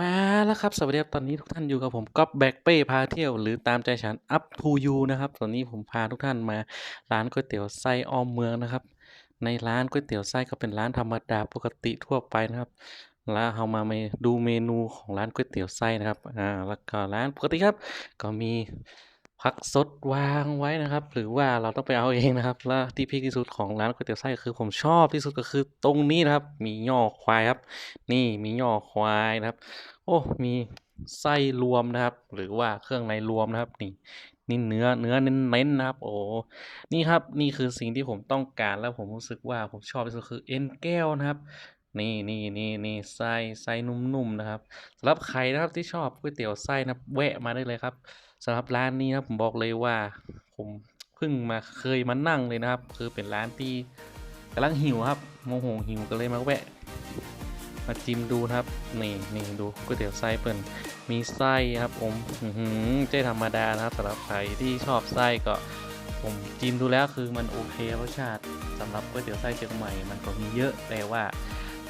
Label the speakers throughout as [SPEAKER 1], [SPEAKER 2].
[SPEAKER 1] มาแล้วครับ สวัสดีครับ ตอนนี้ทุกท่านอยู่กับผมก๊อฟแบกเป้พาเที่ยว หรือตามใจฉันอัพทูยูนะครับ ตอนนี้ผมพาทุกท่านมาร้านก๋วยเตี๋ยวไส้อ้อมเมืองนะครับ ในร้านก๋วยเตี๋ยวไส้ก็เป็นร้านธรรมดาปกติทั่วไปนะครับ แล้วเรามาดูเมนูของร้านก๋วยเตี๋ยวไส้นะครับ อ่า แล้วก็ร้านปกติครับ ก็มี ผักสดวางไว้นะครับ หรือว่าเราต้องไปเอาเองนะครับ แล้วที่พีคที่สุดของร้านก๋วยเตี๋ยวไส้ก็คือผมชอบที่สุดก็คือตรงนี้นะครับ มีย่อควายครับ นี่มีย่อควายนะครับ โอ้มีไส้รวมนะครับ หรือว่าเครื่องในรวมนะครับ นี่นี่เนื้อเนื้อเน้นๆนะครับ โอ้นี่ครับนี่คือสิ่งที่ผมต้องการแล้วผมรู้สึกว่าผมชอบที่สุดคือเอ็นแก้วนะครับ นี่นี่นี่นี่ไส้ไส้นุ่มๆนะครับสำหรับใครนะครับที่ชอบก๋วยเตี๋ยวไส้นะแวะมาได้เลยครับสำหรับร้านนี้นะครับผมบอกเลยว่าผมเพิ่งมาเคยมานั่งเลยนะครับ คือเป็นร้านที่กำลังหิวครับโมโหหิวก็เลยมาแวะ มาจิ้มดูครับนี่นี่ดูก๋วยเตี๋ยวไส้เปิ่นมีไส้ครับผมอื้อหือเจ๊ธรรมดานะครับสำหรับใครที่ชอบไส้ก็ผมจิ้มดูแล้วคือมันโอเครสชาติสำหรับก๋วยเตี๋ยวไส้เชียงใหม่ มันก็มีเยอะแต่ว่า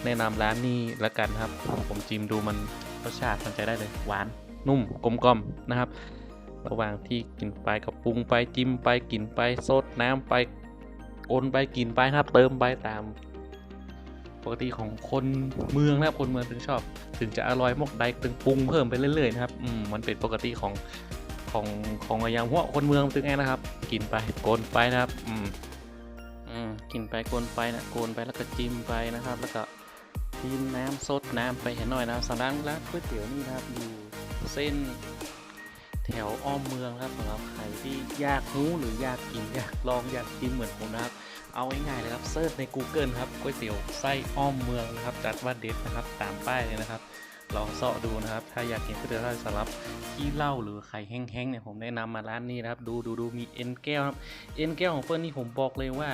[SPEAKER 1] แนะนำร้านนี้ละกันครับ ผมจิมดูมันรสชาติมันใจได้เลย หวาน นุ่มกลมกลมนะครับ ระหว่างที่กินไปกับปรุงไปจิ้มไปกินไปซดน้ำไปโอนไปกินไปนะครับ เติมไปตาม ปกติของคนเมืองนะครับคนเมืองถึงชอบ ถึงจะอร่อยมกใดถึงปรุงเพิ่มไปเรื่อยๆนะครับอืมมันเป็นปกติของของของอย่างพวกคนเมืองถึงไงนะครับ กินไปโกนไปนะครับ อืมอืมกินไปโกนไปนะโกนไปแล้วก็จิ้มไปนะครับ แล้วก็ จิ้มน้ำซดน้ำไปเห็นหน่อยนะครับสำหรับร้านก๋วยเตี๋ยวนี่นะครับอยู่เส้นแถวอ้อมเมืองครับสำหรับใครที่อยากรู้หรืออยากกินอยากลองอยากกินเหมือนผมนะครับ เอาง่ายๆเลยครับเซิร์ชใน Google ครับก๋วยเตี๋ยวไส้อ้อมเมืองนะครับจัดว่าเด็ดนะครับตามป้ายเลยนะครับ ลองเสาะดูนะครับ ถ้าอยากกินก๋วยเตี๋ยวไส้สำหรับขี้เหล้าหรือไข่แห้งๆเนี่ยผมแนะนำมาร้านนี้นะครับ ดูดูดูมีเอ็นแก้วครับเอ็นแก้วของเฟิร์นนี่ผมบอกเลยว่า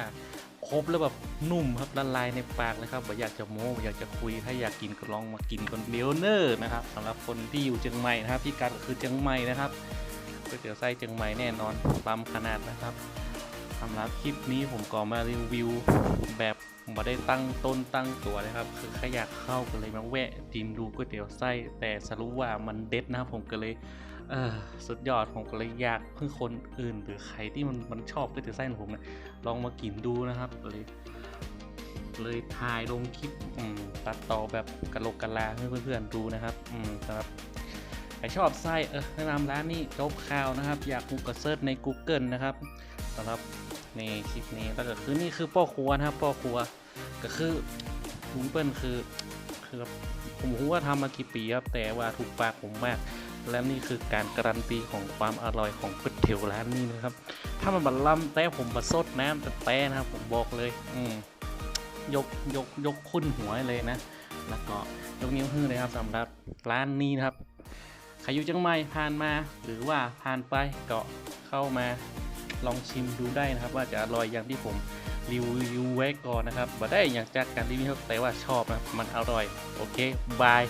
[SPEAKER 1] ครบแล้วแบบนุ่มครับละลายในปากเลยครับอยากจะโม้อยากจะคุยถ้าอยากกินก็ลองมากินคนเดียวเนอร์นะครับสำหรับคนที่อยู่เชียงใหม่นะครับพี่กัดก็คือเชียงใหม่นะครับก๋วยเตี๋ยวไส้เชียงใหม่แน่นอนปั๊มขนาดนะครับสำหรับคลิปนี้ผมก็มารีวิวแบบ มไม่ได้ตั้งต้นตั้งตัวนะครับ คือแค่อยากเข้าก็เลยมาแวะจิมดูก๋วยเตี๋ยวไส้ แต่สรุปว่ามันเด็ดนะครับผมก็เลยเออสุดยอดผมก็เลยอยากเพื่อคนอื่น หรือใครที่มันมันชอบก๋วยเตี๋ยวไส้ของผมเนะลองมากินดูนะครับเลยเลยถ่ายลงคลิปอืมตัดต่อแบบกะโหลกกะลาให้เพื่อนๆดูนะครับอืมสำหรับใครชอบไส้เออแนะนำร้านนี้จบข่าวนะครับ อยากกูกระเซิร์ชใน Google นะครับสำหรับ ในคลิปนี้แล้วก็คือนี่คือพ่อครัวนะครับพ่อครัวก็คือลุงเปิ้ลคือคือผมรู้ว่าทำมากี่ปีครับแต่ว่าถูกปากผมมาก และนี่คือการการันตีของความอร่อยของก๋วยเตี๋ยวร้านนี้นะครับ ถ้ามันบัลล่ำแต่ผมบะสดน้ำแต่แต่นะครับ ผมบอกเลย อืมยกยกยกขึ้นหัวเลยนะ แล้วก็ยกนิ้วให้เลยครับสำหรับร้านนี้นะครับใครอยู่จังไม่ผ่านมาหรือว่าผ่านไปก็เข้ามา ลองชิมดูได้นะครับ ว่าจะอร่อยอย่างที่ผมรีวิวไว้ก่อนนะครับบ่ได้อย่างจากการรีวิวแต่ว่าชอบนะครับมันอร่อย โอเคบาย